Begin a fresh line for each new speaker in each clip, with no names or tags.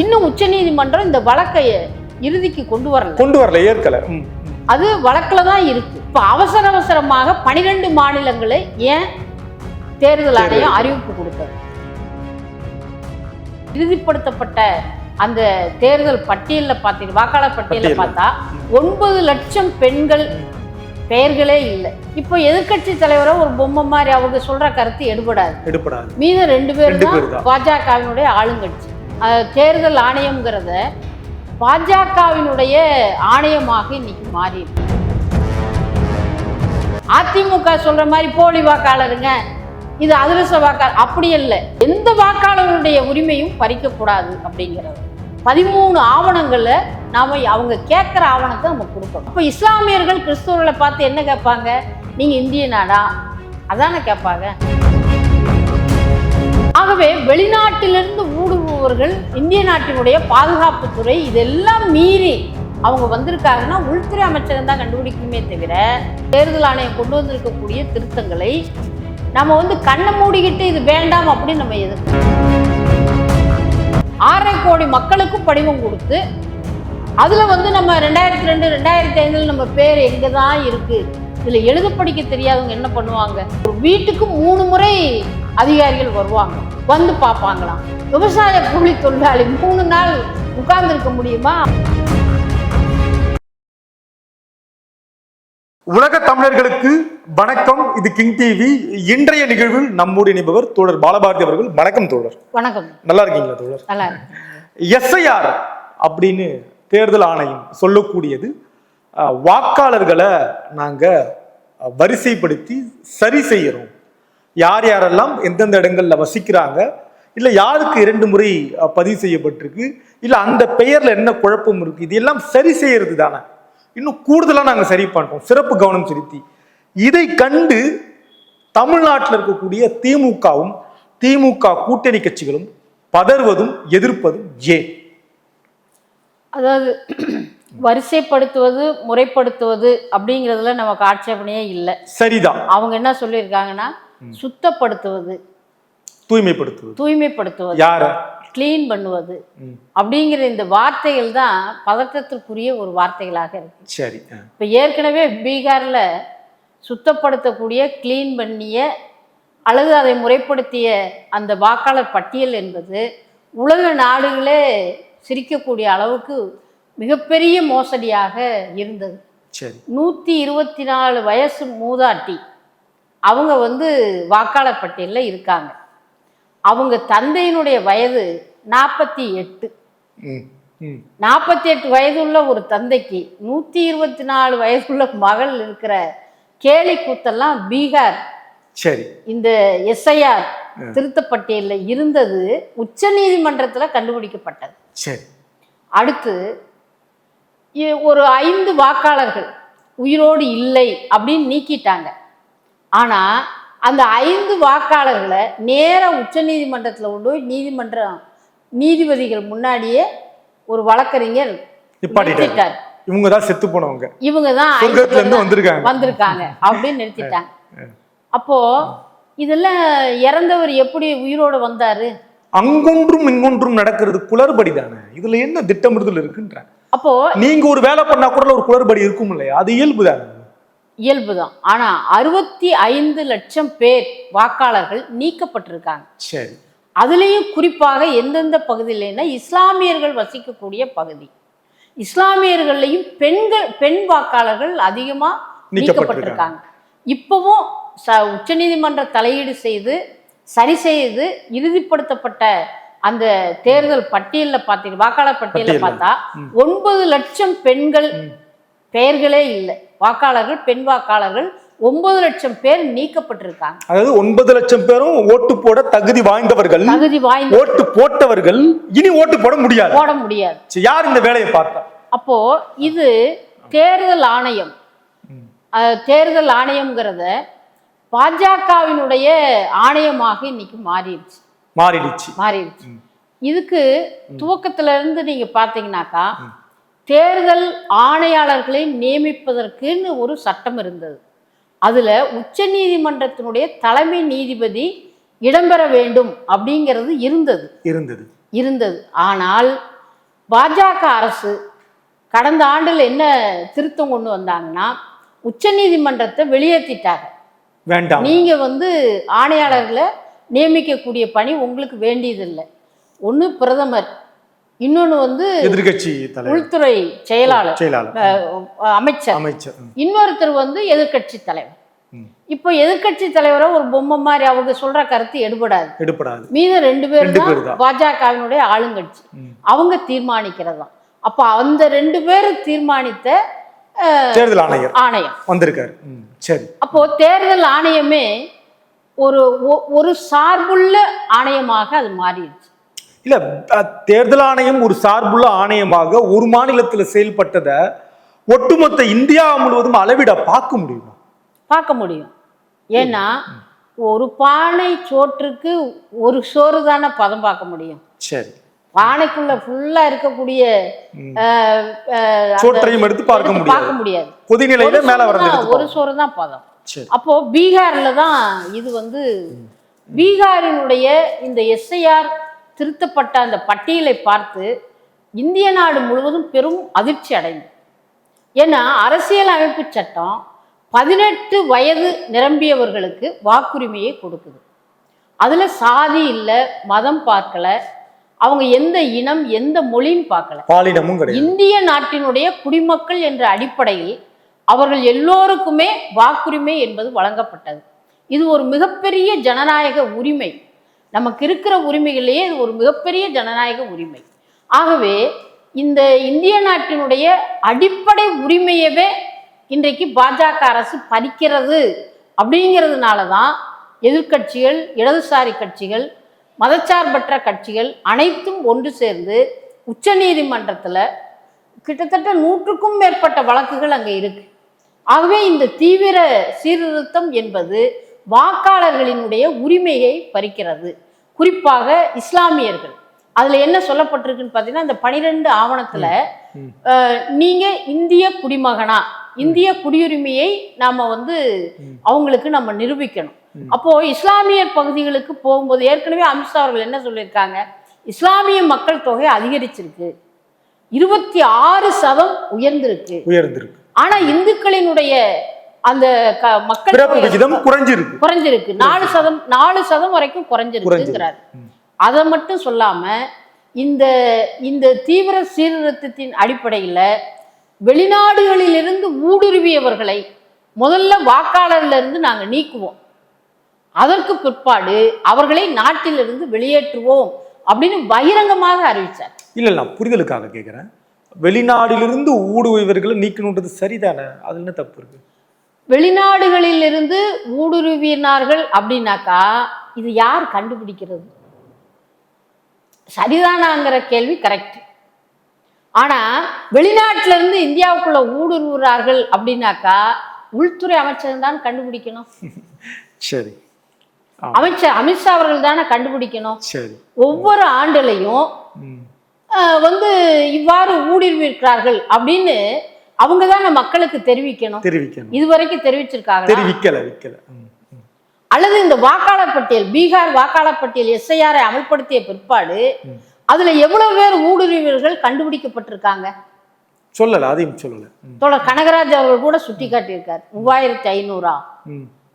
இன்னும் உச்சநீதிமன்றம் இந்த வழக்கை இறுதிக்கு கொண்டு வரல.
கொண்டு வரல ஏற்கல.
அது வழக்கில் தான் இருக்கு. இப்போ அவசர அவசரமாக பனிரெண்டு மாநிலங்களை ஏன் தேர்தல் ஆணையம் அறிவிப்பு கொடுத்தது? இறுதிப்படுத்தப்பட்ட அந்த தேர்தல் பட்டியலில் பார்த்தீங்க வாக்காளர் பட்டியலில். பார்த்தா ஒன்பது லட்சம் பெண்கள் பெயர்களே இல்லை. இப்போ எதிர்க்கட்சி தலைவரை ஒரு பொம்மை மாதிரி அவங்க சொல்ற கருத்து எடுபடாது. மீதம் ரெண்டு பேர் தான். பாஜகவினுடைய ஆளுங்கட்சி. தேர்தல் ஆணையம்ங்கிறத பாஜகவினுடைய ஆணையமாக இன்னைக்கு மாறி அதிமுக சொல்ற மாதிரி போலி வாக்காளருங்க. இது அதிரச வாக்காளர் அப்படி இல்லை எந்த வாக்காளருடைய உரிமையும் பறிக்கக்கூடாது அப்படிங்கிறது பதிமூணு ஆவணங்களை நாம அவங்க கேட்குற ஆவணத்தை நம்ம கொடுக்கணும். அப்போ இஸ்லாமியர்கள் கிறிஸ்தவர்களை பார்த்து என்ன கேட்பாங்க? நீங்க இந்திய நாடா அதானே கேட்பாங்க. ஆகவே வெளிநாட்டிலிருந்து இருப்பவர்கள் இந்திய நாட்டினுடைய பாதுகாப்புத்துறை இதெல்லாம் மீறி அவங்க வந்திருக்காங்கன்னா உள்துறை அமைச்சகம் தான் கண்டுபிடிக்குமே தவிர தேர்தல் ஆணையம் கொண்டு வந்திருக்கக்கூடிய திருத்தங்களை நம்ம வந்து கண்ணை மூடிக்கிட்டு இது வேண்டாம் அப்படின்னு நம்ம எதிர்க்கணும் ஆறரை கோடி மக்களுக்கும் படிவம் கொடுத்து அதில் வந்து நம்ம ரெண்டாயிரத்தி ரெண்டு ரெண்டாயிரத்தி ஐந்தில் நம்ம பேர் எங்கே தான் இருக்குது இதில் எழுத படிக்க தெரியாதவங்க என்ன பண்ணுவாங்க? ஒரு வீட்டுக்கு மூணு முறை அதிகாரிகள் வருவாங்க. வந்து பார்ப்பாங்களாம். விவசாய கூலி தொழிலாளி மூணு நாள் உட்கார்ந்துருக்க முடியுமா?
உலக தமிழர்களுக்கு வணக்கம். இது கிங் டிவி. இன்றைய நிகழ்வில் நம்முடைய நிபுவர் தோழர் பாலபாரதி அவர்கள். வணக்கம் தோழர்.
வணக்கம்.
நல்லா இருக்கீங்களா தோழர்?
நல்லா
எஸ்ஐஆர் அப்படின்னு தேர்தல் ஆணையம் சொல்லக்கூடியது. வாக்காளர்களை நாங்க அஹ், வரிசைப்படுத்தி சரி செய்யறோம். யார் யாரெல்லாம் எந்தெந்த இடங்கள்ல வசிக்கிறாங்க இல்ல யாருக்கு இரண்டு முறை பதிவு செய்யப்பட்டிருக்கு இல்ல அந்த பெயர்ல என்ன குழப்பம் இருக்கு இது எல்லாம் சரி செய்யறது தானே. இன்னும் கூடுதலா நாங்க சரி பண்றோம் சிறப்பு கவனம் செலுத்தி. இதை கண்டு தமிழ்நாட்டில் இருக்கக்கூடிய திமுகவும் திமுக கூட்டணி கட்சிகளும் பதறுவதும் எதிர்ப்பதும் ஏன்?
அதாவது வரிசைப்படுத்துவது முறைப்படுத்துவது அப்படிங்கிறதுல நமக்கு ஆட்சேபனையே இல்லை.
சரிதான்.
அவங்க என்ன சொல்லியிருக்காங்கன்னா சுத்தப்படுத்துவது.
தூய்மைப்படுத்துவது.
தூய்மைப்படுத்துவது.
யார?
க்ளீன் பண்ணுவது. அப்படிங்கிற இந்த வார்த்தைகள் தான் பதற்றத்திற்குரிய ஒரு வார்த்தைகளாக இருக்கு.
சரி
இப்போ ஏற்கனவே பீகாரில் சுத்தப்படுத்தக்கூடிய க்ளீன் பண்ணிய அல்லது அதை முறைப்படுத்திய அந்த வாக்காளர் பட்டியல் என்பது உலக நாடுகளே சிரிக்கக்கூடிய அளவுக்கு மிகப்பெரிய மோசடியாக இருந்தது. நூற்றி இருபத்தி நாலு வயசு மூதாட்டி அவங்க வந்து வாக்காளர் பட்டியலில் இருக்காங்க. அவங்க தந்தையினுடைய வயது நாற்பத்தி எட்டு. நாற்பத்தி எட்டு வயதுள்ள ஒரு தந்தைக்கு நூற்றி இருபத்தி நாலு வயதுள்ள மகள் இருக்கிற கேலி கூத்தெல்லாம் பீகார்.
சரி.
இந்த எஸ்ஐஆர் திருத்தப்பட்டியலில் இருந்தது உச்ச நீதிமன்றத்தில் கண்டுபிடிக்கப்பட்டது.
சரி.
அடுத்து ஒரு ஐந்து வாக்காளர்கள் உயிரோடு இல்லை அப்படின்னு நீக்கிட்டாங்க. ஆனால் அந்த ஐந்து வாக்காளர்களை நேராக உச்ச நீதிமன்றத்தில் கொண்டு போய் நீதிமன்றம் நீதிபதிகள் முன்னாடியே ஒரு வழக்கறிஞர் நிறுத்திட்டார்.
இவங்க தான் செத்து போனவங்க.
இவங்க தான்
வந்திருக்காங்க.
வந்திருக்காங்க அப்படின்னு நிறுத்திட்டாங்க. அப்போ இதெல்லாம் இறந்தவர் எப்படி உயிரோடு வந்தாரு?
அங்கொன்றும் இங்கொன்றும் நடக்கிறது குளறுபடி தானே. இதுல என்ன திட்டமிடுதல் இருக்குன்ற.
அப்போ
நீங்க ஒரு வேலை பண்ணா கூட ஒரு குளறுபடி இருக்கும் இல்லையா அது இயல்பு தானே.
இயல்புதான். ஆனா அறுபத்தி ஐந்து லட்சம் பேர் வாக்காளர்கள் நீக்கப்பட்டிருக்காங்க.
சரி.
அதுலேயும் குறிப்பாக எந்தெந்த பகுதியிலன்னா இஸ்லாமியர்கள் வசிக்கக்கூடிய பகுதி. இஸ்லாமியர்கள்லையும் பெண்கள் பெண் வாக்காளர்கள் அதிகமாக நீக்கப்பட்டிருக்காங்க. இப்போவும் ச உச்சநீதிமன்ற தலையீடு செய்து சரி செய்து இறுதிப்படுத்தப்பட்ட அந்த தேர்தல் பட்டியலில் பார்த்தீங்க வாக்காளர் பட்டியல்ல. பார்த்தா ஒன்பது லட்சம் பெண்கள் பெயர்களே இல்லை. வாக்காளர்கள் பெண் வாக்காளர்கள் ஒன்பது லட்சம் பேர் நீக்கப்பட்டிருக்காங்க.
அதாவது ஒன்பது லட்சம் பேரும் ஓட்டு போட தகுதி வாய்ந்தவர்கள்.
தகுதி வாய்ந்த
ஓட்டு போட்டவர்கள். இனி ஓட்டு போட முடியாது.
போட முடியாது.
யார் இந்த வேலையை பார்த்தா?
அப்போ இது தேர்தல் ஆணையம். தேர்தல் ஆணையம்ங்கிறத பாஜகவினுடைய ஆணையமாக இன்னைக்கு மாறிடுச்சு.
மாறிடுச்சு.
மாறிடுச்சு. இதுக்கு துவக்கத்துல இருந்து நீங்க பார்த்தீங்கன்னாக்கா தேர்தல் ஆணையாளர்களை நியமிப்பதற்குன்னு ஒரு சட்டம் இருந்தது. அதுல உச்சநீதிமன்றத்தினுடைய தலைமை நீதிபதி இடம்பெற வேண்டும் அப்படிங்கிறது இருந்தது.
இருந்தது.
இருந்தது. ஆனால் பாஜக அரசு கடந்த ஆண்டில் என்ன திருத்தம் கொண்டு வந்தாங்கன்னா உச்சநீதிமன்றத்தை வெளியேற்றிட்டாங்க
வேண்டாம்.
நீங்க வந்து ஆணையாளர்களை நியமிக்கக்கூடிய பணி உங்களுக்கு வேண்டியதில்லை. ஒன்று பிரதமர் இன்னொன்று வந்து
எதிர்கட்சி தலைவர்.
உள்துறை செயலாளர்
செயலாளர்.
அமைச்சர்.
அமைச்சர்.
இன்னொருத்தர் வந்து எதிர்க்கட்சி தலைவர். இப்போ எதிர்க்கட்சி தலைவரை ஒரு பொம்மை மாதிரி அவங்க சொல்ற கருத்து எடுபடாது.
எடுப்படாது
மீத ரெண்டு பேர்
ரெண்டு பேர்
தான்
தான்.
பாஜகவினுடைய ஆளுங்கட்சி. அவங்க தீர்மானிக்கிறது தான் அப்போ அந்த ரெண்டு பேரும் தீர்மானித்த
தேர்தல் ஆணையர்
ஆணையம்
வந்திருக்காரு. சரி.
அப்போ தேர்தல் ஆணையமே ஒரு ஒரு சார்புள்ள ஆணையமாக அது மாறிடுச்சு.
இல்ல தேர்தல் ஆணையம் ஒரு சார்புள்ள ஆணையமாக ஒரு மாநிலத்துல செயல்பட்டதை ஒட்டுமொத்த இந்தியா முழுவதும் அளவிட பார்க்க முடியுமா?
பார்க்க முடியும். ஏன்னா ஒரு பானை சோற்றுக்கு ஒரு சோறு தானே பதம் பார்க்க முடியும்.
சரி.
பானைக்குள்ள ஃபுல்லா இருக்கக்கூடிய
சோற்றையும் எடுத்து பார்க்க முடியாது.
பார்க்க முடியாது.
கொதிநிலையில மேல எடுத்து
ஒரு. சோறு தான் பதம். அப்போ பீகார்ல தான் இது வந்து பீகாரினுடைய இந்த எஸ்ஐஆர் திருத்தப்பட்ட அந்த பட்டியலை பார்த்து இந்திய நாடு முழுவதும் பெரும் அதிர்ச்சி அடைந்தது. ஏன்னா அரசியல் அமைப்பு சட்டம் பதினெட்டு வயது நிரம்பியவர்களுக்கு வாக்குரிமையை கொடுக்குது. அதுல சாதி இல்லை மதம் பார்க்கல அவங்க எந்த இனம் எந்த மொழின்னு பார்க்கல.
பாலினமும்
இந்திய நாட்டினுடைய குடிமக்கள் என்ற அடிப்படையில் அவர்கள் எல்லோருக்குமே வாக்குரிமை என்பது வழங்கப்பட்டது. இது ஒரு மிகப்பெரிய ஜனநாயக உரிமை. நமக்கு இருக்கிற உரிமைகளிலேயே இது ஒரு மிகப்பெரிய ஜனநாயக உரிமை. ஆகவே இந்த இந்திய நாட்டினுடைய அடிப்படை உரிமையவே இன்றைக்கு பாஜக அரசு பறிக்கிறது அப்படிங்கிறதுனால தான் எதிர்க்கட்சிகள் இடதுசாரி கட்சிகள் மதச்சார்பற்ற கட்சிகள் அனைத்தும் ஒன்று சேர்ந்து உச்சநீதிமன்றத்தில் கிட்டத்தட்ட நூற்றுக்கும் மேற்பட்ட வழக்குகள் அங்கே இருக்கு. ஆகவே இந்த தீவிர சீர்திருத்தம் என்பது வாக்காளர்களினுடைய உரிமையை பறிக்கிறது. குறிப்பாக இஸ்லாமியர்கள். அதுல என்ன சொல்லப்பட்டிருக்குன்னு பார்த்தீங்கன்னா இந்த பனிரெண்டு ஆவணத்துல நீங்க இந்திய குடிமகனா? இந்திய குடியுரிமையை நாம வந்து. அவங்களுக்கு நம்ம நிரூபிக்கணும். அப்போ இஸ்லாமியர் பகுதிகளுக்கு போகும்போது ஏற்கனவே அமித்ஷா அவர்கள் என்ன சொல்லியிருக்காங்க? இஸ்லாமிய மக்கள் தொகை அதிகரிச்சிருக்கு. இருபத்தி ஆறு சதம் உயர்ந்திருக்கு.
உயர்ந்திருக்கு.
ஆனா இந்துக்களினுடைய அந்த மக்கள்
விகிதம் குறைஞ்சிருக்கு.
குறைஞ்சிருக்கு. நாலு சதம் நாலு சதம் வரைக்கும் குறைஞ்சிருக்குங்கிறார். அதை மட்டும் சொல்லாம இந்த இந்த தீவிர சீர்திருத்தத்தின் அடிப்படையில் வெளிநாடுகளிலிருந்து ஊடுருவியவர்களை முதல்ல வாக்காளர்ல இருந்து நாங்க நீக்குவோம். அதற்கு பிற்பாடு அவர்களை நாட்டிலிருந்து வெளியேற்றுவோம் அப்படின்னு பகிரங்கமாக அறிவிச்சார்.
இல்ல நான் புரிதலுக்காக கேட்கிறேன் வெளிநாட்டிலிருந்து ஊடுருவியவர்களை நீக்கணுன்றது சரிதானே? அது என்ன தப்பு இருக்கு?
வெளிநாடுகளில் இருந்து ஊடுருவினார்கள் அப்படின்னாக்கா இது யார் கண்டுபிடிக்கிறது? சரிதானாங்கிற கேள்வி கரெக்ட் ஆனா வெளிநாட்டுல இருந்து இந்தியாவுக்குள்ள ஊடுருவுறார்கள் அப்படின்னாக்கா உள்துறை அமைச்சர் தான் கண்டுபிடிக்கணும்.
சரி.
அமைச்சர் அமித்ஷா அவர்கள் தானே கண்டுபிடிக்கணும். ஒவ்வொரு ஆண்டுலையும் வந்து இவ்வாறு ஊடுருவிருக்கிறார்கள் அப்படின்னு அவங்க தானே மக்களுக்கு தெரிவிக்கணும்.
தெரிவிக்கணும்.
இதுவரைக்கும் தெரிவிச்சிருக்காங்க
தெரிவிக்கல விக்கல.
அல்லது இந்த வாக்காளர் பட்டியல் பீகார் வாக்காளர் பட்டியல் எஸ்ஐஆரை அமல்படுத்திய பிற்பாடு. அதுல எவ்வளவு பேர் ஊடுருவியவர்கள் கண்டுபிடிக்கப்பட்டிருக்காங்க?
சொல்லல அதையும் சொல்லல.
தோழர் கனகராஜ் அவர்கள் கூட சுட்டி காட்டியிருக்காரு மூவாயிரத்தி ஐநூறா.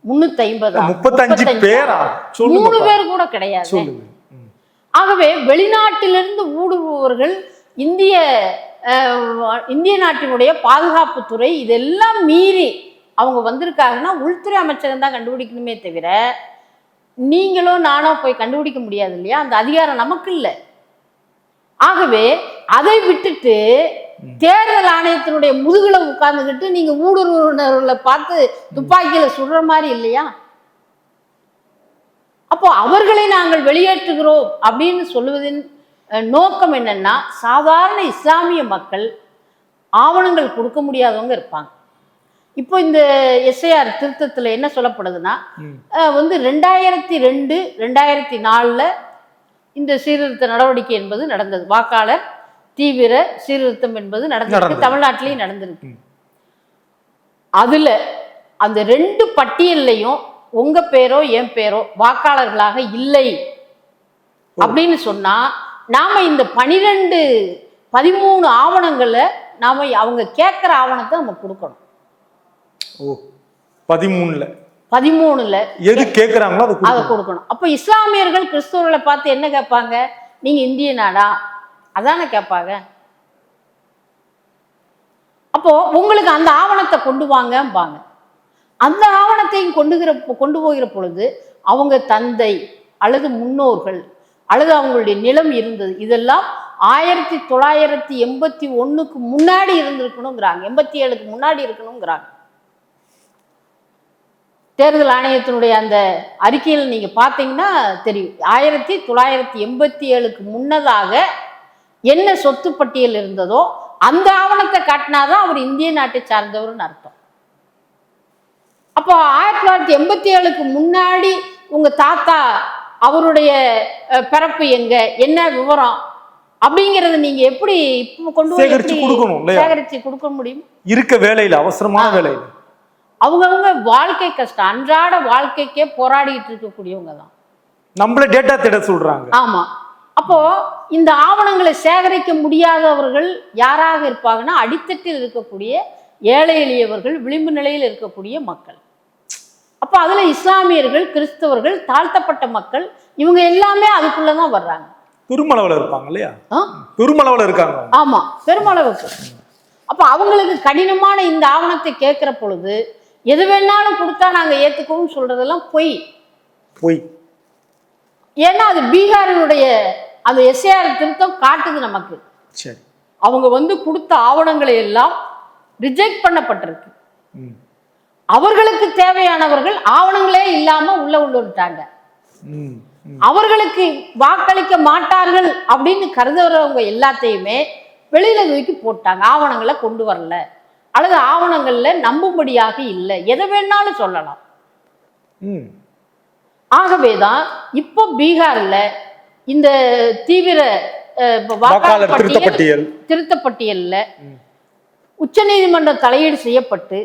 முன்னூத்தி ஐம்பதா?
முப்பத்தஞ்சு பேரா?
மூணு பேர் கூட கிடையாது. ஆகவே வெளிநாட்டிலிருந்து ஊடுருவுபவர்கள் இந்திய இந்திய நாட்டினுடைய பாதுகாப்புத்துறை இதெல்லாம் மீறி அவங்க வந்திருக்காங்கன்னா உள்துறை அமைச்சகம் தான் கண்டுபிடிக்கணுமே தவிர நீங்களோ நானோ போய் கண்டுபிடிக்க முடியாது இல்லையா? அந்த அதிகாரம் நமக்கு இல்லை. ஆகவே அதை விட்டுட்டு தேர்தல் ஆணையத்தினுடைய முதுகுல உட்கார்ந்துக்கிட்டு நீங்க ஊடுருவினர்களை பார்த்து துப்பாக்கியில சுடுற மாதிரி இல்லையா? அப்போ அவர்களை நாங்கள் வெளியேற்றுகிறோம் அப்படின்னு சொல்லுவதின் நோக்கம் என்னன்னா சாதாரண இஸ்லாமிய மக்கள் ஆவணங்கள் கொடுக்க முடியாதவங்க இருப்பாங்க. இப்போ இந்த எஸ்ஐஆர் திருத்தத்தில் என்ன சொல்லப்படுதுன்னா வந்து ரெண்டாயிரத்தி ரெண்டு ரெண்டாயிரத்தி நாலில் இந்த சீர்திருத்த நடவடிக்கை என்பது நடந்தது. வாக்காளர் தீவிர சீர்திருத்தம் என்பது நடந்திருக்கு.
நடந்தது.
தமிழ்நாட்டிலையும் நடந்திருக்கு. அதுல அந்த ரெண்டு பட்டியல்லையும் உங்க பேரோ என் பேரோ வாக்காளர்களாக இல்லை. அப்படின்னு சொன்னா நாம இந்த பனிரெண்டு பதிமூணு ஆவணங்களை நாம அவங்க கேட்குற ஆவணத்தை நம்ம கொடுக்கணும்.
ஓ பதிமூணுல.
பதிமூணுல.
எது கேட்குறாங்களோ அதை கொடுக்கணும்.
அப்போ இஸ்லாமியர்கள் கிறிஸ்தவர்களை பார்த்து என்ன கேட்பாங்க? நீங்க இந்திய நாடா அதானே கேட்பாங்க. அப்போ உங்களுக்கு அந்த ஆவணத்தை கொண்டு வாங்கம்பாங்க. அந்த ஆவணத்தையும் கொண்டுகிற கொண்டு போகிற பொழுது அவங்க தந்தை அல்லது முன்னோர்கள் அல்லது அவங்களுடைய நிலம் இருந்தது. இதெல்லாம் ஆயிரத்தி தொள்ளாயிரத்தி எண்பத்தி ஒண்ணுக்கு முன்னாடி இருந்திருக்கணுங்கிறாங்க. எண்பத்தி ஏழுக்கு முன்னாடி இருக்கணுங்கிறாங்க. தேர்தல் ஆணையத்தினுடைய அந்த அறிக்கையில் நீங்கள் பார்த்தீங்கன்னா தெரியும். ஆயிரத்தி தொள்ளாயிரத்தி எண்பத்தி ஏழுக்கு முன்னதாக என்ன சொத்து பட்டியல் இருந்ததோ அந்த ஆவணத்தை காட்டினாதான் அவர் இந்திய நாட்டை சார்ந்தவர்னு அர்த்தம். அப்போ ஆயிரத்தி தொள்ளாயிரத்தி எண்பத்தி ஏழுக்கு முன்னாடி உங்க தாத்தா அவருடைய பிறப்பு எங்க என்ன விவரம் அப்படிங்கறத நீங்க எப்படி இப்போ கொண்டு
சேகரிச்சு கொடுக்கணும்?
சேகரிச்சு கொடுக்க முடியும்?
இருக்க வேலையில அவசரமான வேலையில.
அவங்கவங்க வாழ்க்கை கஷ்டம் அன்றாட வாழ்க்கைக்கே போராடிட்டு இருக்கக்கூடியவங்க தான்.
நம்மள டேட்டா தேட சொல்றாங்க.
ஆமா. அப்போ இந்த ஆவணங்களை சேகரிக்க முடியாதவர்கள் யாராக இருப்பாங்கன்னா அடித்தட்டில் இருக்கக்கூடிய ஏழை எளியவர்கள் விளிம்பு நிலையில் இருக்கக்கூடிய மக்கள். அப்போ அதுல இஸ்லாமியர்கள் கிறிஸ்தவர்கள் தாழ்த்தப்பட்ட மக்கள் இவங்க எல்லாமே அதுக்குள்ளதான் வர்றாங்க.
பெருமளவுல இருப்பாங்க இல்லையா? பெருமளவுல இருக்காங்க.
ஆமா பெருமளவுக்கு அப்ப அவங்களுக்கு கடினமான இந்த ஆவணத்தை கேட்கிற பொழுது எது வேணாலும் கொடுத்தா நாங்க ஏத்துக்குவோம்னு சொல்றதெல்லாம் பொய்.
போய்.
ஏன்னா அது பீகாரினுடைய அந்த எஸ்ஏஆர் திருத்தம் காட்டுது நமக்கு.
சரி.
அவங்க வந்து கொடுத்த ஆவணங்களை எல்லாம் ரிஜெக்ட் பண்ணப்பட்டிருக்கு. அவர்களுக்கு தேவையானவர்கள் ஆவணங்களே இல்லாம உள்ள உள்ள விட்டாங்க
ம். ம்.
அவர்களுக்கு வாக்களிக்க மாட்டார்கள் அப்படின்னு கருதுறவங்க எல்லாத்தையுமே வெளியில தூக்கி போட்டாங்க ஆவணங்களை கொண்டு வரல அல்லது ஆவணங்கள்ல நம்பும்படியாக இல்லை எதை வேணாலும் சொல்லலாம். ஆகவேதான் இப்போ பீகார்ல இந்த தீவிர
வாக்காளர்
பட்டியல்
பட்டியல்
திருத்த பட்டியல்ல
ம்.
உச்சநீதிமன்றம் தலையீடு செய்யப்பட்டு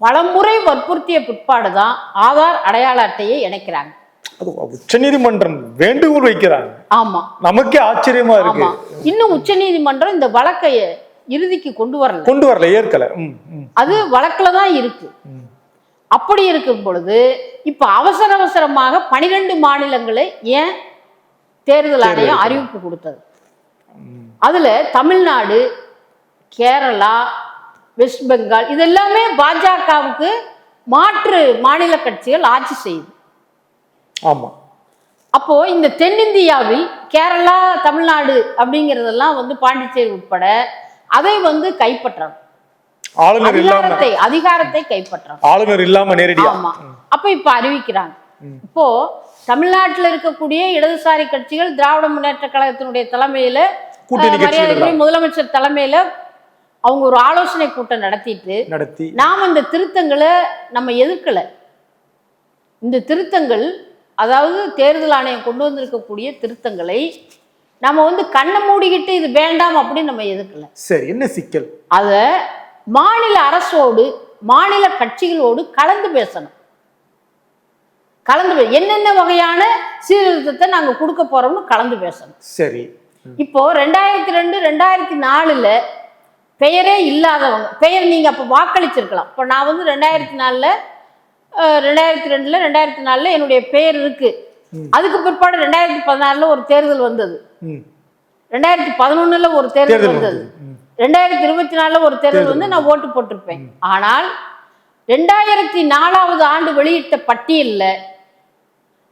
பலமுறை வற்புறுத்திய பிற்பாடுதான் ஆதார் அடையாள அட்டையை இணைக்கிறாங்க.
அது உச்சநீதிமன்றம் வேண்டுகோள் வைக்கிறாங்க.
ஆமா.
நமக்கே ஆச்சரியமா இருக்கு.
இன்னும் உச்சநீதிமன்றம் இந்த வழக்கை இறுதிக்கு கொண்டு வரல.
கொண்டு வரல ஏற்கல.
அது வழக்குல தான் இருக்கு. அப்படி இருக்கும் பொழுது இப்ப அவசர அவசரமாக பனிரெண்டு மாநிலங்களை ஏன் தேர்தல் ஆணையம் அறிவிப்பு கொடுத்தது. அதுல தமிழ்நாடு கேரளா வெஸ்ட் பெங்கால் இது எல்லாமே பாஜகவுக்கு மாற்று மாநில கட்சிகள் ஆட்சி செய்யுது.
ஆமா.
அப்போ இந்த தென்னிந்தியாவில் கேரளா தமிழ்நாடு அப்படிங்கிறதெல்லாம் வந்து பாண்டிச்சேரி உட்பட அதை வந்து கைப்பற்றணும்.
ஆளுநர் இல்லாம
அதிகாரத்தை அதிகாரத்தை கைப்பற்றணும்.
ஆளுநர் இல்லாம நேரடியா
ஆமா. அப்ப இப்ப அறிவிக்கிறாங்க. இப்போ தமிழ்நாட்டில் இருக்கக்கூடிய இடதுசாரி கட்சிகள் திராவிட முன்னேற்ற கழகத்தினுடைய தலைமையில மரியாதைக்குரிய முதலமைச்சர் தலைமையில அவங்க ஒரு ஆலோசனை கூட்டம் நடத்திட்டு
நடத்தி.
நாம் இந்த திருத்தங்களை நம்ம எதிர்க்கல. இந்த திருத்தங்கள் அதாவது தேர்தல் ஆணையம் கொண்டு வந்திருக்கக்கூடிய திருத்தங்களை நம்ம வந்து கண்ணை மூடிக்கிட்டு இது வேண்டாம் அப்படின்னு நம்ம எதிர்க்கல.
சரி என்ன சிக்கல்?
அதை மாநில அரசோடு மாநில கட்சிகளோடு கலந்து பேசணும். கலந்து என்னென்ன வகையான சீர்திருத்தத்தை நாங்க கொடுக்க போறோம்னு கலந்து பேசணும்.
சரி.
இப்போ ரெண்டாயிரத்தி ரெண்டு ரெண்டாயிரத்தி நாலுல பெயரே இல்லாதவங்க. பெயர் நீங்க அப்போ வாக்களிச்சிருக்கலாம். இப்போ நான் வந்து ரெண்டாயிரத்தி நாலுல ரெண்டாயிரத்தி ரெண்டுல ரெண்டாயிரத்தி நாலுல என்னுடைய பெயர் இருக்கு.
ம்.
அதுக்கு பிற்பாடு ரெண்டாயிரத்தி பதினாறுல ஒரு தேர்தல் வந்தது. ரெண்டாயிரத்தி பதினொன்னுல ஒரு தேர்தல் வந்தது. ரெண்டாயிரத்தி இருபத்தி நாலுல ஒரு தேர்தல் வந்து நான் ஓட்டு போட்டிருப்பேன். ஆனால் ரெண்டாயிரத்தி நாலாவது ஆண்டு வெளியிட்ட பட்டியல்ல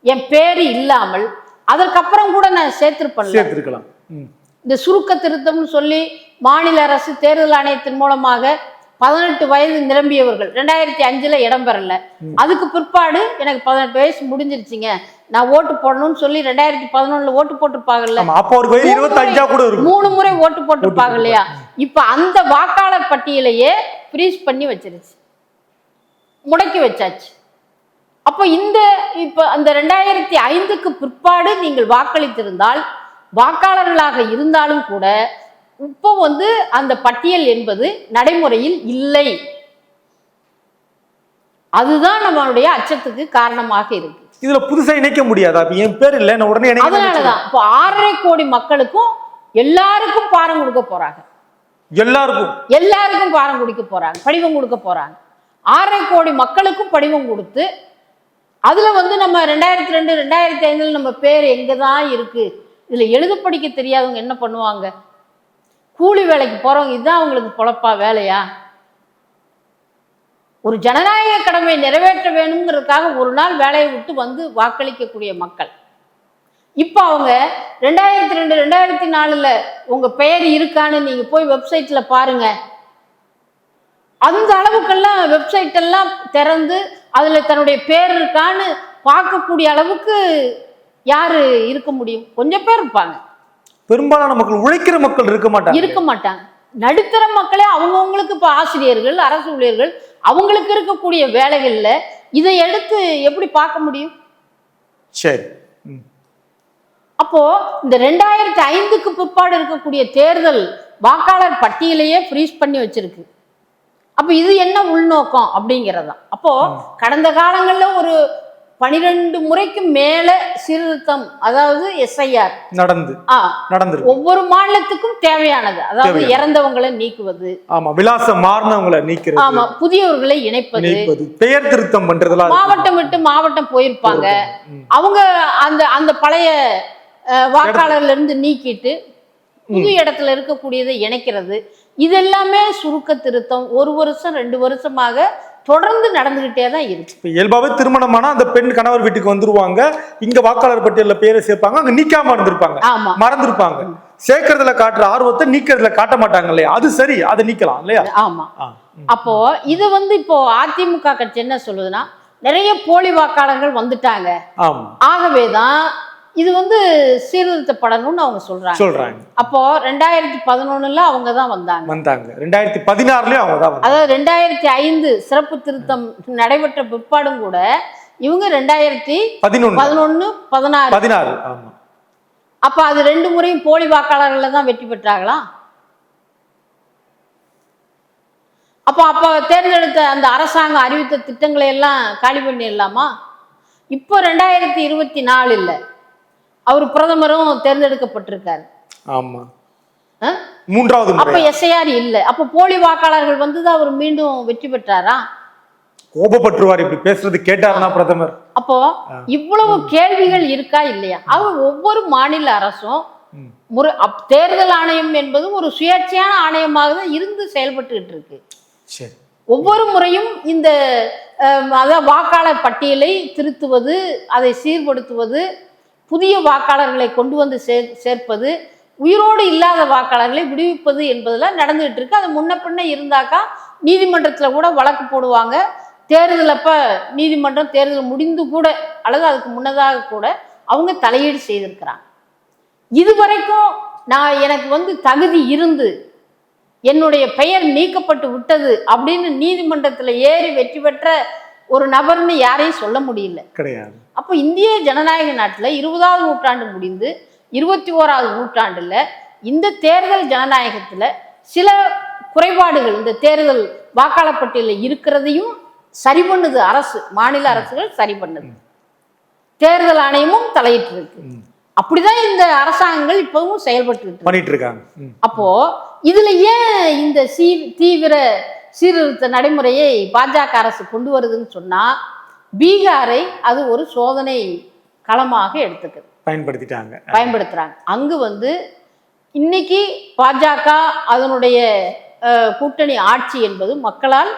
என் பேரு இல்லாமல் அதற்கப்புறம் கூட நான் சேர்த்திருப்பேன்ல.
சேர்த்திருக்கலாம்.
இந்த சுருக்க திருத்தம்னு சொல்லி மாநில அரசு தேர்தல் ஆணையத்தின் மூலமாக பதினெட்டு வயது நிரம்பியவர்கள் ரெண்டாயிரத்தி அஞ்சுல இடம் பெறல. அதுக்கு பிற்பாடு எனக்கு பதினெட்டு வயசு முடிஞ்சிருச்சுங்க. நான் ஓட்டு போடணும்னு சொல்லி ரெண்டாயிரத்தி பதினொன்னுல ஓட்டு போட்டிருப்பாங்கல்ல மூணு முறை ஓட்டு போட்டிருப்பாங்க இல்லையா இப்ப அந்த வாக்காளர் பட்டியலையே ஃப்ரீஸ் பண்ணி வச்சிருச்சு. முடக்கி வச்சாச்சு. அப்போ இந்த இப்ப அந்த ரெண்டாயிரத்தி ஐந்துக்கு பிற்பாடு நீங்கள் வாக்களித்திருந்தால் வாக்காளர்களாக இருந்தாலும் கூட இப்போ வந்து அந்த பட்டியல் என்பது நடைமுறையில் இல்லை. அதுதான் நம்மளுடைய அச்சத்துக்கு காரணமாக இருக்கு.
இதுல புதுசா இணைக்க முடியாதா. அப்ப என் பேர் இல்ல உடனே
அதனாலதான் இப்போ ஆறரை கோடி மக்களுக்கும் எல்லாருக்கும் பாரம் கொடுக்க போறாங்க.
எல்லாருக்கும்.
எல்லாருக்கும் பாரம் கொடுக்க போறாங்க படிவம் கொடுக்க போறாங்க. ஆறரை கோடி மக்களுக்கும் படிவம் கொடுத்து அதுல வந்து நம்ம ரெண்டாயிரத்தி ரெண்டு ரெண்டாயிரத்தி ஐந்துல நம்ம பேர் எங்க தான் இருக்கு? இதுல எழுத படிக்க தெரியாதவங்க என்ன பண்ணுவாங்க? கூலி வேலைக்கு போகிறவங்க இதுதான் அவங்களுக்கு பொழப்பா வேலையா? ஒரு ஜனநாயக கடமை நிறைவேற்ற வேணுங்கிறதுக்காக ஒரு நாள் வேலையை விட்டு வந்து வாக்களிக்கக்கூடிய மக்கள். இப்போ அவங்க ரெண்டாயிரத்தி ரெண்டு ரெண்டாயிரத்தி நாலில் உங்கள் பெயர் இருக்கான்னு நீங்கள் போய் வெப்சைட்டில் பாருங்கள் அந்த அளவுக்கெல்லாம் வெப்சைட் எல்லாம் திறந்து அதில் தன்னுடைய பேர் இருக்கான்னு பார்க்கக்கூடிய அளவுக்கு யார் இருக்க முடியும்? கொஞ்சம் பேர் இருப்பாங்க.
பெரும்பாலான மக்கள் உழைக்கிற மக்கள் இருக்க மாட்டாங்க.
இருக்க மாட்டாங்க. நடுத்தர மக்களே அவங்கவுங்களுக்கு இப்போ ஆசிரியர்கள் அரசு ஊழியர்கள் அவங்களுக்கு இருக்கக்கூடிய வேலைகள்ல இதை எடுத்து எப்படி பார்க்க முடியும்?
சரி.
அப்போ இந்த ரெண்டாயிரத்தி ஐந்துக்கு பிற்பாடு இருக்கக்கூடிய தேர்தல் வாக்காளர் பட்டியலையே ஃப்ரீஸ் பண்ணி வச்சிருக்கு. அப்ப இது என்ன உள்நோக்கம் அப்படிங்கிறதா அப்போ கடந்த காலங்கள்ல ஒரு பனிரெண்டு முறைக்கு மேல சீர்திருத்தம் அதாவது எஸ்ஐஆர்
நடந்து.
ஆ
நடந்திருக்கு
ஒவ்வொரு மாநிலத்துக்கும் தேவையானது. அதாவது. இறந்தவங்களை நீக்குவது.
ஆமா விலாசம் மாறினவங்களை நீக்கிறது.
ஆமா புதியவர்களை இணைப்பது.
பெயர் திருத்தம் பண்றதெல்லாம் இருக்கு.
மாவட்டம் விட்டு மாவட்டம் போயிருப்பாங்க. அவங்க அந்த அந்த பழைய வாக்காளர்ல இருந்து நீக்கிட்டு புது இடத்துல இருக்கக்கூடியதை இணைக்கிறது. இதெல்லாமே சுருக்க திருத்தம். ஒரு வருஷம் ரெண்டு வருஷமாக தொடர்ந்து நடந்துகிட்டே தான் இருக்கு.
இப்ப இயல்பாவே திருமணமானா அந்த பெண் கணவர் வீட்டுக்கு வந்துருவாங்க. இங்க வாக்காளர் பட்டியல்ல பேரை சேர்ப்பாங்க அங்க நீக்காம இருந்திருப்பாங்க.
ஆமா.
மறந்துருப்பாங்க. சேர்க்கறதுல காட்டுற ஆர்வத்தை நீக்கிறதுல காட்ட மாட்டாங்க இல்லையா? அது சரி அதை நீக்கலாம் இல்லையா?
ஆமா. அப்போ இது வந்து இப்போ அதிமுக கட்சி என்ன சொல்லுதுன்னா நிறைய போலி வாக்காளர்கள் வந்துட்டாங்க.
ஆமா.
ஆகவே தான் இது வந்து சீர்திருத்தப்படணும்னு அவங்க சொல்றாங்க.
சொல்றாங்க.
அப்போ ரெண்டாயிரத்தி பதினொன்னுல அவங்க தான் வந்தாங்க.
வந்தாங்க. ரெண்டாயிரத்தி பதினாறுலயும் அவங்க தான்
அதாவது ரெண்டாயிரத்தி ஐந்து சிறப்பு திருத்தம் நடைபெற்ற பிற்பாடும் கூட இவங்க ரெண்டாயிரத்தி
பதினொன்னு
பதினொன்னு பதினாறு.
பதினாறு ஆமா.
அப்ப அது ரெண்டு முறையும் போலி வாக்காளர்கள்ல தான் வெற்றி பெற்றாங்களா? அப்போ அப்போ தேர்ந்தெடுத்த அந்த அரசாங்கம் அறிவித்த திட்டங்களை எல்லாம் காலி பண்ணிடலாமா? இப்போ ரெண்டாயிரத்தி இருபத்தி நாலு இல்ல அவர் பிரதமரும் தேர்ந்தெடுக்கப்பட்டிருக்காரு.
ஆமா? மூன்றாவது
அப்ப எஸ்ஐஆர் இல்ல. அப்ப போலி வாக்காளர்கள் வந்து அவர் மீண்டும் வெற்றி பெற்றாரா?
கோபப்பட்டுருவார் இப்படி பேசுறது கேட்டாருன்னா பிரதமர்.
அப்போ இவ்வளவு கேள்விகள் இருக்கா இல்லையா? அவர் ஒவ்வொரு மாநில அரசும். முறை தேர்தல் ஆணையம் என்பது ஒரு சுயேட்சையான ஆணையமாக தான் இருந்து செயல்பட்டுக்கிட்டு இருக்கு. ஒவ்வொரு முறையும் இந்த அதாவது வாக்காளர் பட்டியலை திருத்துவது அதை சீர்படுத்துவது புதிய வாக்காளர்களை கொண்டு வந்து சேர் சேர்ப்பது உயிரோடு இல்லாத வாக்காளர்களை விடுவிப்பது என்பதெல்லாம் நடந்துகிட்டு இருக்கு. அது முன்ன பின்ன இருந்தாக்கா நீதிமன்றத்தில் கூட வழக்கு போடுவாங்க. தேர்தல் அப்போ நீதிமன்றம் தேர்தல் முடிந்து கூட அல்லது அதுக்கு முன்னதாக கூட அவங்க தலையீடு செய்திருக்கிறாங்க. இதுவரைக்கும் நான் எனக்கு வந்து தகுதி இருந்து என்னுடைய பெயர் நீக்கப்பட்டு விட்டது அப்படின்னு நீதிமன்றத்தில் ஏறி வெற்றி பெற்ற ஒரு நபர்னு யாரையும் சொல்ல முடியல.
கிடையாது.
அப்போ இந்திய ஜனநாயக நாட்டில் இருபதாவது நூற்றாண்டு முடிந்து இருபத்தி ஓராவது நூற்றாண்டுல இந்த தேர்தல் ஜனநாயகத்துல சில குறைபாடுகள் இந்த தேர்தல் வாக்காளர் பட்டியலில் இருக்கிறதையும் சரி பண்ணுது அரசு மாநில அரசுகள் சரி பண்ணுது. தேர்தல் ஆணையமும் தலையிட்டு இருக்கு. அப்படிதான் இந்த அரசாங்கங்கள் இப்பவும் செயல்பட்டு
பண்ணிட்டு இருக்காங்க.
அப்போ இதுல ஏன் இந்த சீ தீவிர சீர்திருத்த நடைமுறையை பாஜக அரசு கொண்டு வருதுன்னு சொன்னா பீகாரை அது ஒரு சோதனை களமாக எடுத்துக்குது.
பயன்படுத்திட்டாங்க.
பயன்படுத்துறாங்க. அங்கு வந்து இன்னைக்கு பாஜக அதனுடைய கூட்டணி ஆட்சி என்பது மக்களால்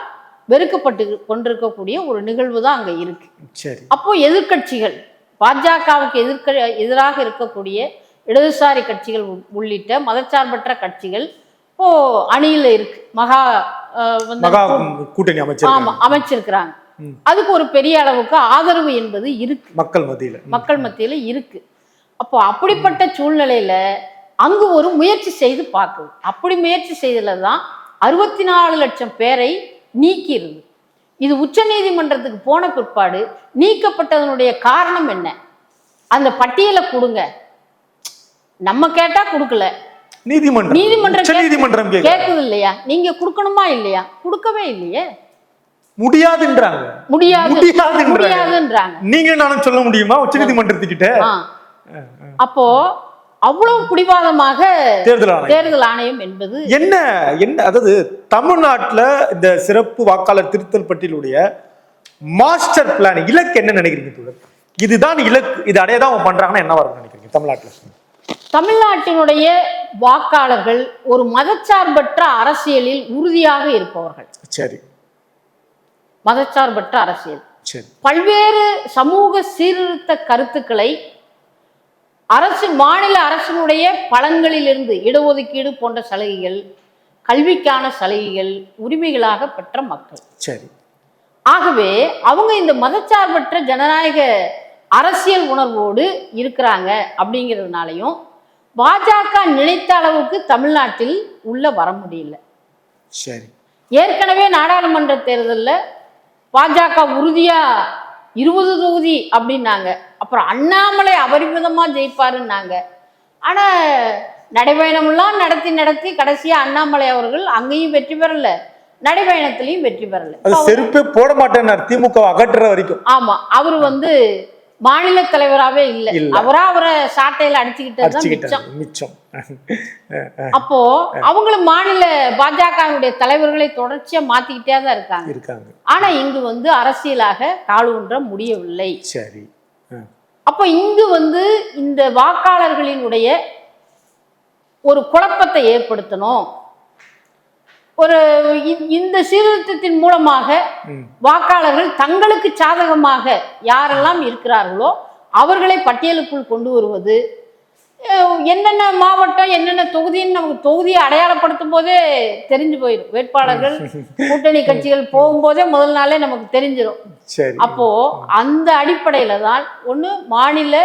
வெறுக்கப்பட்டு கொண்டிருக்கக்கூடிய ஒரு நிகழ்வு தான் அங்க இருக்கு.
சரி.
அப்போ எதிர்க்கட்சிகள் பாஜகவுக்கு எதிர்க்க எதிராக இருக்கக்கூடிய இடதுசாரி கட்சிகள் உள்- உள்ளிட்ட மதச்சார்பற்ற கட்சிகள் இப்போ அணியில இருக்கு. மகா
கூட்டணி அமைச்சர்
அமைச்சிருக்கிறாங்க. அதுக்கு ஒரு பெரிய அளவுக்கு ஆதரவு என்பது இருக்கு.
மக்கள் மத்தியில.
மக்கள் மத்தியில இருக்கு. அப்போ அப்படிப்பட்ட சூழ்நிலையில அங்கு ஒரு முயற்சி செய்து பார்க்குது அப்படி முயற்சி செய்ததுல தான் அறுபத்தி நாலு லட்சம் பேரை நீக்கிருது இது உச்ச நீதிமன்றத்துக்கு போன பிற்பாடு நீக்கப்பட்டதனுடைய காரணம் என்ன? அந்த பட்டியலை கொடுங்க. நம்ம கேட்டா கொடுக்கல.
நீதிமன்றம்.
நீதிமன்றம் கேட்குது இல்லையா? நீங்க கொடுக்கணுமா இல்லையா? கொடுக்கவே இல்லையே.
முடியாதுன்றாங்க.
முடியாது.
முடியாதுன்றாங்க. நீங்க நானும் சொல்ல முடியுமா? உச்ச நீதிமன்றத்துக்கிட்ட.
அப்போ அவ்வளவு பிடிவாதமாக
தேர்தல்
தேர்தல் ஆணையம் என்பது
என்ன என்ன அதாவது தமிழ்நாட்டுல இந்த சிறப்பு வாக்காளர் திருத்தல் பட்டியலுடைய மாஸ்டர் பிளான் இலக்கு என்ன நினைக்கிறீங்க தோழர்? இதுதான் இலக்கு இது அடைய தான் பண்றாங்கன்னா என்ன வரும் நினைக்கிறீங்க தமிழ்நாட்டுல?
தமிழ்நாட்டினுடைய வாக்காளர்கள் ஒரு மதச்சார்பற்ற அரசியலில் உறுதியாக இருப்பவர்கள்.
சரி.
மதச்சார்பற்ற அரசியல். பல்வேறு சமூக சீர்திருத்த கருத்துக்களை அரசு மாநில அரசினுடைய பலன்களிலிருந்து இடஒதுக்கீடு போன்ற சலுகைகள் கல்விக்கான சலுகைகள் உரிமைகளாக பெற்ற மக்கள்.
சரி.
ஆகவே அவங்க இந்த மதச்சார்பற்ற ஜனநாயக அரசியல் உணர்வோடு இருக்கிறாங்க அப்படிங்கிறதுனாலையும் பாஜக நினைத்த அளவுக்கு தமிழ்நாட்டில் உள்ள வர முடியல.
சரி.
ஏற்கனவே நாடாளுமன்ற தேர்தலில் பாஜக உறுதியா இருபது தொகுதி அப்படின்னாங்க. அப்புறம் அண்ணாமலை அபரிமிதமா ஜெயிப்பாருன்னாங்க. ஆனா நடைபயணமெல்லாம் நடத்தி நடத்தி கடைசியா அண்ணாமலை அவர்கள் அங்கேயும் வெற்றி பெறல. நடைபயணத்திலையும் வெற்றி பெறல.
செருப்பே போட மாட்டேன்னார். திமுக அகற்றுற வரைக்கும்.
ஆமா அவர் வந்து மாநில தலைவராகவே இல்லை. அவரா அவரை சாட்டையில அடிச்சுக்கிட்டது தான் மிச்சம். அப்போ அவங்களும் மாநில பாஜகவுடைய தலைவர்களை தொடர்ச்சியா மாத்திக்கிட்டே தான் இருக்காங்க.
இருக்காங்க.
ஆனா இங்கு வந்து அரசியலாக கால் ஊன்ற முடியவில்லை.
சரி.
அப்போ இங்கு வந்து இந்த வாக்காளர்களினுடைய ஒரு குழப்பத்தை ஏற்படுத்தணும். ஒரு இந்த சீர்திருத்தத்தின் மூலமாக. வாக்காளர்கள் தங்களுக்கு சாதகமாக யாரெல்லாம் இருக்கிறார்களோ அவர்களை பட்டியலுக்குள் கொண்டு வருவது என்னென்ன மாவட்டம் என்னென்ன தொகுதின்னு நமக்கு தொகுதியை அடையாளப்படுத்தும் போதே தெரிஞ்சு போயிடும் வேட்பாளர்கள் கூட்டணி கட்சிகள் போகும்போதே முதல் நாளே நமக்கு தெரிஞ்சிடும் அப்போ அந்த அடிப்படையில தான் ஒண்ணு மாநில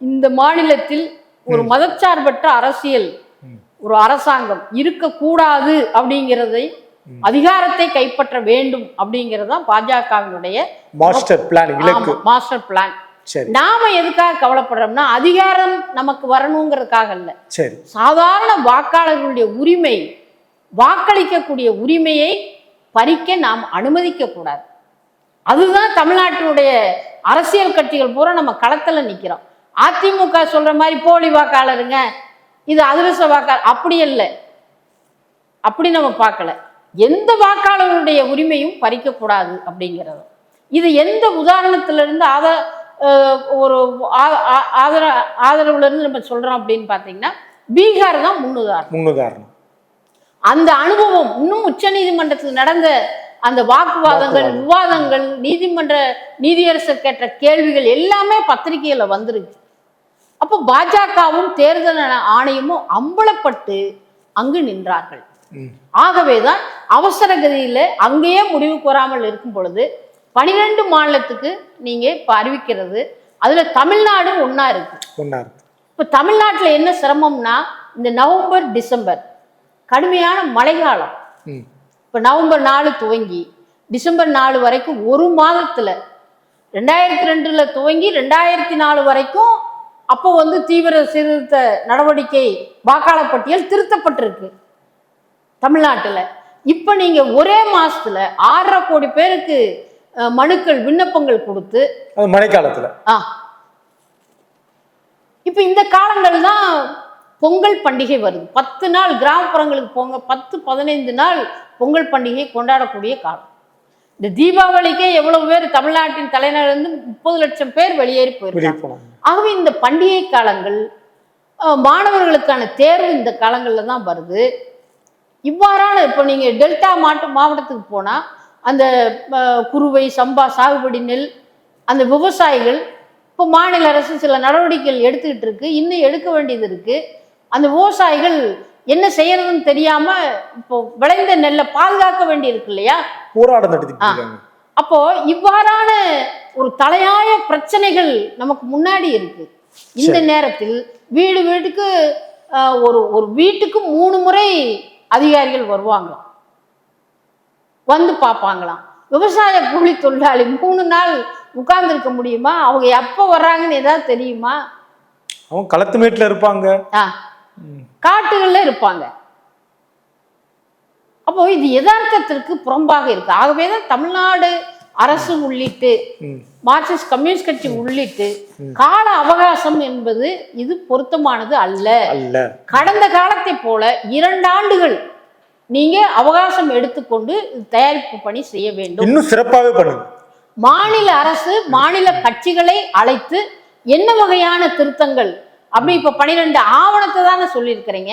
இந்த மாநிலத்தில் ஒரு மதச்சார்பற்ற அரசியல். ஒரு அரசாங்கம் இருக்கக்கூடாது அப்படிங்கிறதை அதிகாரத்தை கைப்பற்ற வேண்டும் அப்படிங்கிறது தான் பாஜகவினுடைய
மாஸ்டர் பிளான்
மாஸ்டர் பிளான் நாம எதுக்காக கவலைப்படுறோம்னா அதிகாரம் நமக்கு வரணுங்கிறதுக்காக இல்ல சாதாரண வாக்காளர்களுடைய உரிமை வாக்களிக்கக்கூடிய உரிமையை பறிக்க நாம் அனுமதிக்க கூடாது அதுதான் தமிழ்நாட்டினுடைய அரசியல் கட்சிகள் பூரா நம்ம களத்துல நிக்கிறோம். அதிமுக சொல்ற மாதிரி போலி வாக்காளருங்க இது அதிரச வாக்காளர். அப்படி இல்லை அப்படி நம்ம பார்க்கல. எந்த வாக்காளருடைய உரிமையும் பறிக்கக்கூடாது அப்படிங்கிறது. இது எந்த உதாரணத்திலிருந்து ஆத ஒரு ஆதர ஆதரவுல இருந்து நம்ம சொல்றோம் அப்படின்னு பார்த்தீங்கன்னா பீகார் தான் முன்னுதாரணம்.
முன்னுதாரணம்.
அந்த அனுபவம் இன்னும் உச்சநீதிமன்றத்தில் நடந்த அந்த வாக்குவாதங்கள். விவாதங்கள் நீதிமன்ற நீதியரசர் கேட்ட கேள்விகள் எல்லாமே பத்திரிகையில வந்துருச்சு. அப்போ பாஜகவும் தேர்தல் ஆணையமும் அம்பலப்பட்டு அங்கு நின்றார்கள். ஆகவேதான் அவசர கதியில அங்கேயே முடிவுக்கு வராமல் இருக்கும் பொழுது பனிரெண்டு மாநிலத்துக்கு நீங்க இப்ப அறிவிக்கிறது அதுல தமிழ்நாடும் ஒண்ணா இருக்கு
ஒண்ணா இருக்கு
இப்ப தமிழ்நாட்டுல என்ன சிரமம்னா இந்த நவம்பர் டிசம்பர் கடுமையான மழைக்காலம்
ம்.
இப்போ நவம்பர் நாலு துவங்கி டிசம்பர் நாலு வரைக்கும் ஒரு மாதத்துல ரெண்டாயிரத்தி ரெண்டுல துவங்கி ரெண்டாயிரத்தி நாலு வரைக்கும் அப்போ வந்து தீவிர சீர்திருத்த நடவடிக்கை வாக்காளர் பட்டியல் திருத்தப்பட்டிருக்கு தமிழ்நாட்டுல. இப்போ நீங்க ஒரே மாசத்துல ஆறரை கோடி பேருக்கு மனுக்கள் விண்ணப்பங்கள் கொடுத்து
மழைக்காலத்துல.
ஆ. இப்போ இந்த காலங்கள் தான் பொங்கல் பண்டிகை வருது. பத்து நாள் கிராமப்புறங்களுக்கு போங்க பத்து பதினைந்து நாள் பொங்கல் பண்டிகை கொண்டாடக்கூடிய காலம். இந்த தீபாவளிக்கே எவ்வளவு பேர் தமிழ்நாட்டின் தலைநகர்ந்து முப்பது லட்சம் பேர் வெளியேறி
வெளியே
போயிருக்காங்க ஆகவே இந்த பண்டிகை காலங்கள் மாணவர்களுக்கான தேர்வு இந்த காலங்களில் தான் வருது. இவ்வாறான இப்போ நீங்கள் டெல்டா மாவட்ட மாவட்டத்துக்கு போனால் அந்த குறுவை சம்பா சாகுபடி நெல் அந்த விவசாயிகள் இப்போ மாநில அரசு சில நடவடிக்கைகள் எடுத்துக்கிட்டு இருக்கு. இன்னும் எடுக்க வேண்டியது இருக்கு. அந்த விவசாயிகள் என்ன செய்யறதுன்னு தெரியாம இப்போ விளைந்த நெல்லை பாதுகாக்க வேண்டியிருக்கு இல்லையா?
போராட்டம்
அப்போ இவ்வாறான ஒரு தலையாய பிரச்சனைகள் நமக்கு முன்னாடி இருக்கு. இந்த நேரத்தில் வீடு வீட்டுக்கு ஒரு ஒரு வீட்டுக்கு மூணு முறை அதிகாரிகள் வருவாங்க வந்து பார்ப்பாங்களாம். விவசாய கூலி தொழிலாளி மூணு நாள் உட்கார்ந்துருக்க முடியுமா? அவங்க எப்போ வர்றாங்கன்னு ஏதாவது தெரியுமா?
அவங்க களத்து மேட்டுல இருப்பாங்க.
காட்டுகள்ல இருப்பாங்க. அப்போ இது யதார்த்தத்திற்கு புறம்பாக இருக்கு. ஆகவே தான் தமிழ்நாடு அரசு உள்ளிட்டு. மார்க்சிஸ்ட் கம்யூனிஸ்ட் கட்சி உள்ளிட்டு கால அவகாசம் என்பது இது பொருத்தமானது அல்ல.
அல்ல.
கடந்த காலத்தை போல இரண்டு ஆண்டுகள் நீங்க அவகாசம் எடுத்துக்கொண்டு தயாரிப்பு பணி செய்ய வேண்டும்.
இன்னும் சிறப்பாகவே பண்ணுங்க.
மாநில அரசு மாநில கட்சிகளை அழைத்து என்ன வகையான திருத்தங்கள் அப்படி இப்ப பனிரெண்டு ஆவணத்தை தானே சொல்லியிருக்கிறீங்க.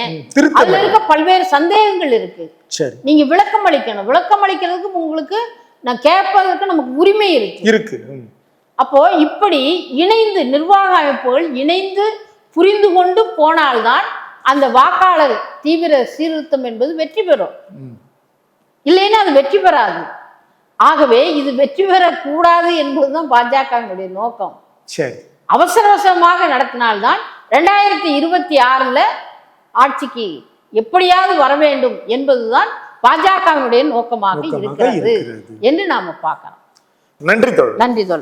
அதுல இருக்க பல்வேறு சந்தேகங்கள் இருக்கு.
சரி.
நீங்க விளக்கம் அளிக்கணும். விளக்கம் அளிக்கிறதுக்கு உங்களுக்கு நான் கேட்பதற்கு நமக்கு உரிமை இருக்கு.
இருக்கு.
அப்போ இப்படி இணைந்து நிர்வாக அமைப்புகள் இணைந்து புரிந்து கொண்டு போனால்தான் அந்த வாக்காளர் தீவிர சீர்திருத்தம் என்பது வெற்றி பெறும். இல்லைன்னா அது வெற்றி பெறாது. ஆகவே இது வெற்றி பெறக்கூடாது என்பதுதான் பாஜகவினுடைய நோக்கம்.
சரி.
அவசர அவசரமாக நடத்தினால்தான் ரெண்டாயிரத்தி இருபத்தி ஆறுல ஆட்சிக்கு எப்படியாவது வர வேண்டும் என்பதுதான் பாஜகவினுடைய நோக்கமாக
இருக்கிறது.
என்று நாம பார்க்கலாம்
நன்றி தோழர்.
நன்றி தோழர்.